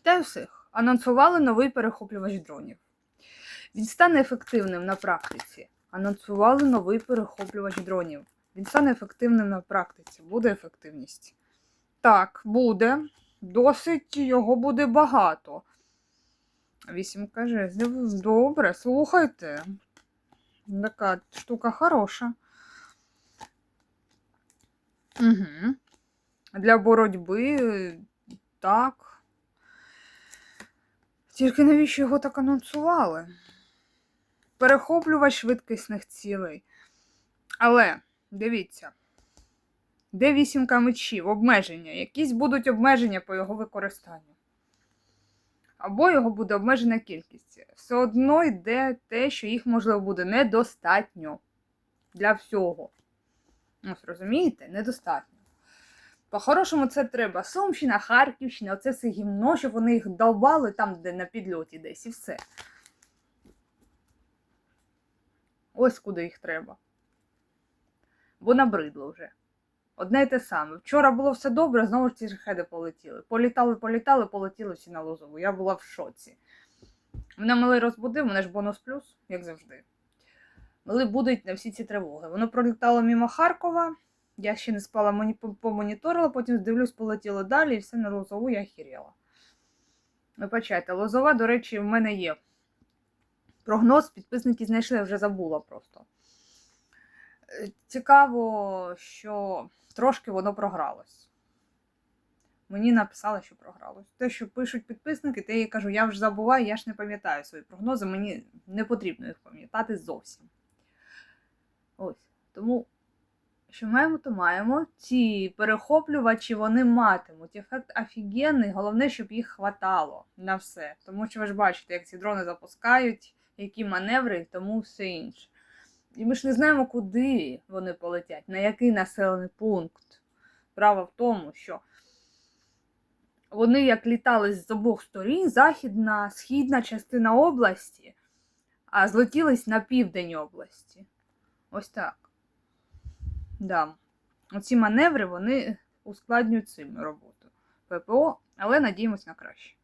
Вітаю всіх! Анонсували новий перехоплювач дронів. Він стане ефективним на практиці. Анонсували новий перехоплювач дронів. Він стане ефективним на практиці. Буде ефективність. Так, буде. Досить його буде багато. Вісімка жезлів. Добре, слухайте. Така штука хороша. Угу. Для боротьби так. Тільки навіщо його так анонсували? Перехоплювач швидкісних цілей. Але дивіться, де вісімка мечів, обмеження. Якісь будуть обмеження по його використанню. Або його буде обмежена кількість. Все одно йде те, що їх, можливо, буде недостатньо для всього. Ось, розумієте? Недостатньо. По-хорошому, це треба Сумщина, Харківщина, оце все гімно, щоб вони їх долбали там, де на підльоті десь, і все. Ось куди їх треба. Бо набридло вже. Одне й те саме. Вчора було все добре, знову ж ці шахеди полетіли. Політали, політали, полетіли всі на лозову. Я була в шоці. Мене малий розбудив, мене ж бонус плюс, як завжди. Мали будуть на всі ці тривоги. Воно пролітало мимо Харкова. Я ще не спала, моні- по- помоніторила, потім дивлюсь, полетіло далі, і все на лозову я хіріла. Вибачайте, лозова, до речі, в мене є. Прогноз підписники знайшли, я вже забула просто. Е, Цікаво, що трошки воно програлось. Мені написали, що програлось. Те, що пишуть підписники, те я кажу, я вже забуваю, я ж не пам'ятаю свої прогнози, мені не потрібно їх пам'ятати зовсім. Ось. Тому що маємо, то маємо. Ці перехоплювачі вони матимуть. Ефект офігенний, головне, щоб їх хватало на все. Тому що ви ж бачите, як ці дрони запускають, які маневри і тому все інше. І ми ж не знаємо, куди вони полетять, на який населений пункт. Справа в тому, що вони як літали з обох сторін, західна, східна частина області, а злетілись на південь області. Ось так. Да. Оці маневри вони ускладнюють сильно роботу ППО, але надіємось на краще.